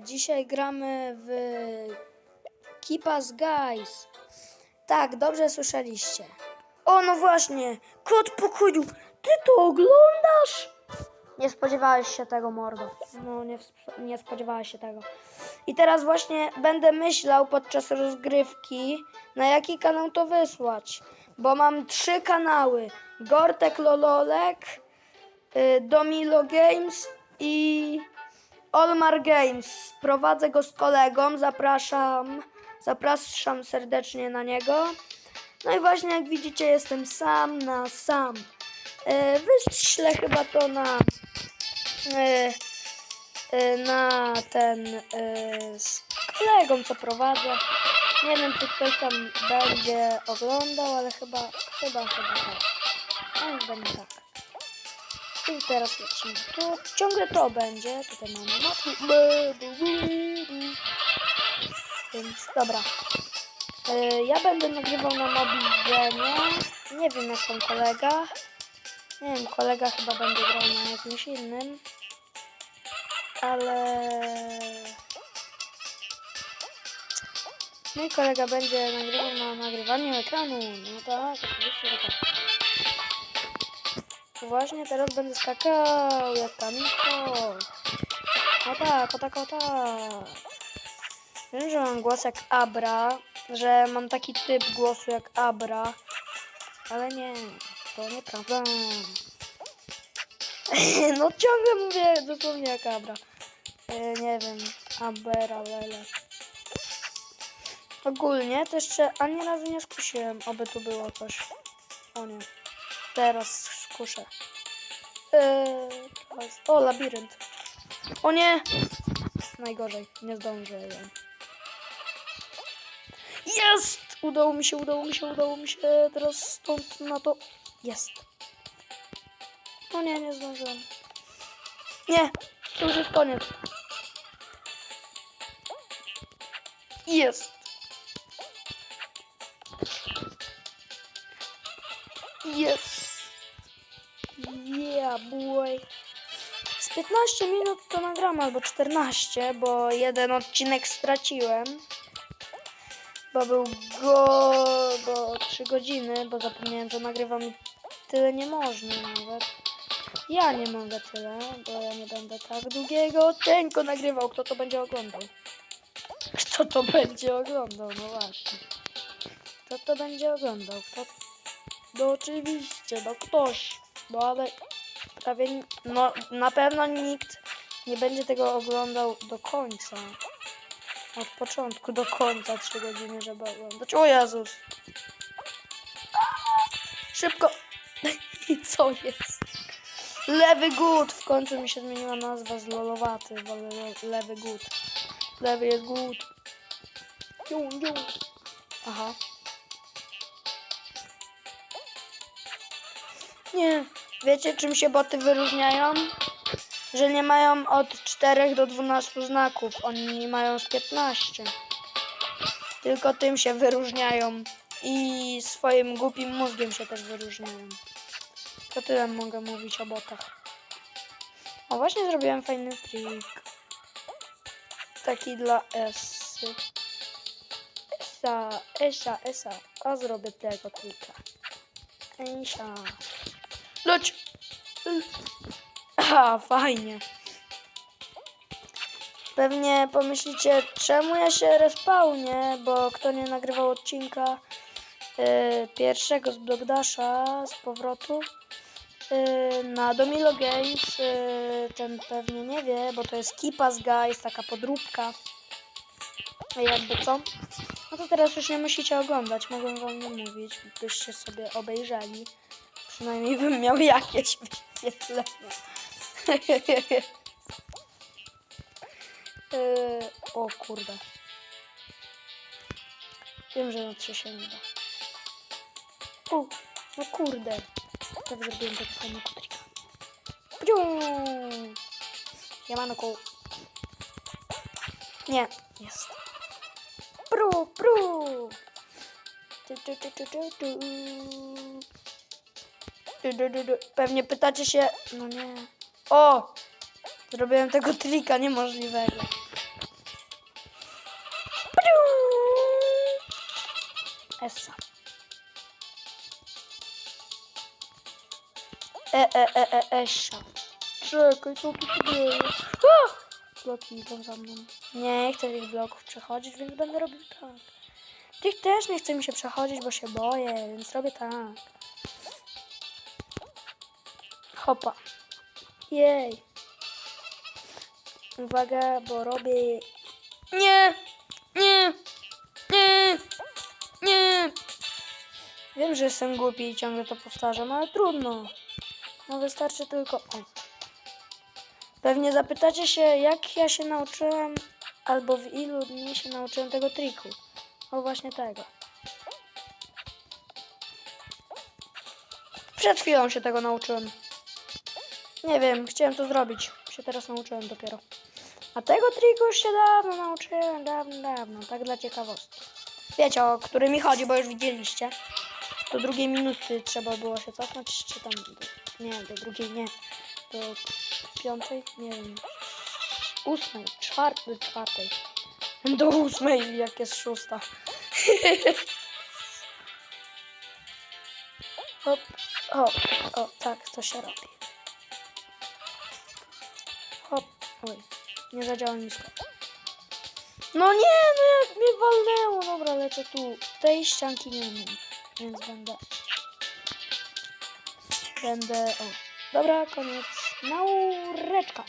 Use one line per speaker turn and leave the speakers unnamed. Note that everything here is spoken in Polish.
Dzisiaj gramy w Keep Us Guys. Tak, dobrze słyszeliście. O, no właśnie, kot pokoju, ty to oglądasz? Nie spodziewałeś się tego, mordo. No, nie, nie spodziewałeś się tego. I teraz właśnie będę myślał podczas rozgrywki, na jaki kanał to wysłać. Bo mam trzy kanały. Gortek Lololek, y, Domilo Games i Olmar Games. Prowadzę go z kolegą, zapraszam, zapraszam serdecznie na niego. No i właśnie jak widzicie jestem sam na sam. E, wyślę chyba to na e, e, na ten z kolegą co prowadzę. Nie wiem czy ktoś tam będzie oglądał, ale chyba chyba chyba tak. No tak. I teraz lecimy. Tu ciągle to będzie. Tutaj mamy mapy. Więc dobra. E, Ja będę nagrywał na mobilnie. Nie wiem jak tam kolega. Nie wiem, kolega chyba będzie grał na jakimś innym. Ale... Mój kolega będzie nagrywał na nagrywaniu ekranu. No tak, oczywiście, tak. Właśnie teraz będę skakał jak kamiko. O tak, o tak, o tak. Wiem, że mam głos jak Abra, że mam taki typ głosu jak Abra, ale nie, to nieprawda. no ciągle mówię dosłownie jak Abra. E, nie wiem, Abera, Lele. Ogólnie to jeszcze ani razu nie skusiłem, oby tu było coś. O nie. Teraz skuszę. Eee, o, labirynt. O nie! Najgorzej, nie zdążyłem. Jest! Udało mi się, udało mi się, udało mi się. Teraz stąd na to. Jest. O nie, nie zdążyłem. Nie, to już jest koniec. Jest. Jest. Boy. Z 15 minut to nagram, albo 14, bo jeden odcinek straciłem. Bo był go... bo 3 godziny, bo zapomniałem, że nagrywam tyle nie można nawet. Ja nie mogę tyle, bo ja nie będę tak długiego odcinka nagrywał. Kto to będzie oglądał? Kto to będzie oglądał? No właśnie. Kto to będzie oglądał? Kto... No oczywiście, no ktoś. No ale prawie, no na pewno nikt nie będzie tego oglądał do końca. Od początku do końca 3 godziny, żeby oglądać. O Jezus! Szybko! I co jest? Lewy gut! W końcu mi się zmieniła nazwa z lolowaty. Wolę le- lewy gut. Lewy jest gut. Aha. Nie. Wiecie czym się boty wyróżniają? Że nie mają od 4 do 12 znaków. Oni mają z 15. Tylko tym się wyróżniają. I swoim głupim mózgiem się też wyróżniają. To tyle mogę mówić o botach. O, właśnie zrobiłem fajny trik. Taki dla S. Esa, Esa, Esa. A zrobię tego trika. Esa. Leć! A, fajnie. Pewnie pomyślicie, czemu ja się respawnię, bo kto nie nagrywał odcinka y, pierwszego z Blogdasha z powrotu y, na Domilo Games, y, ten pewnie nie wie, bo to jest Kipas Guys, taka podróbka. Jakby co? No to teraz już nie musicie oglądać, mogę wam nie mówić, byście sobie obejrzeli. Przynajmniej bym miał jakieś wyświetlenia. Yy, o kurde. Wiem, że na trzy się nie da. O, no kurde. Tak zrobiłem tego fajnego trika. Pciu! Jamanko. Nie, jest. Pru, pru! Tu, tu, tu, tu, tu, tu. Du, du, du, du. Pewnie pytacie się... No nie. O! Zrobiłem tego trika niemożliwego. Essa. E, e, e, e, Esza. Czekaj, co tu się dzieje? Bloki idą za mną. Nie chcę tych bloków przechodzić, więc będę robił tak. Tych też nie chce mi się przechodzić, bo się boję, więc robię tak. Hopa. Jej. Uwaga, bo robię... Nie! Nie! Nie! Nie! Wiem, że jestem głupi i ciągle to powtarzam, ale trudno. No wystarczy tylko... O. Pewnie zapytacie się, jak ja się nauczyłem, albo w ilu dni się nauczyłem tego triku. O właśnie tego. Przed chwilą się tego nauczyłem. Nie wiem, chciałem to zrobić. Się teraz nauczyłem dopiero. A tego triku już się dawno nauczyłem, dawno, dawno. Tak dla ciekawostki. Wiecie, o który mi chodzi, bo już widzieliście. Do drugiej minuty trzeba było się cofnąć, czy tam... Nie, do drugiej nie. Do piątej? Nie wiem. Ósmej, czwartej, czwartej. Do ósmej, jak jest szósta. Hop, hop, o, tak, to się robi. Oj, nie zadziała nisko. No nie, no jak mnie walnęło. Dobra, lecę tu. Tej ścianki nie mam, więc będę... Będę, o. Dobra, koniec. Naureczka.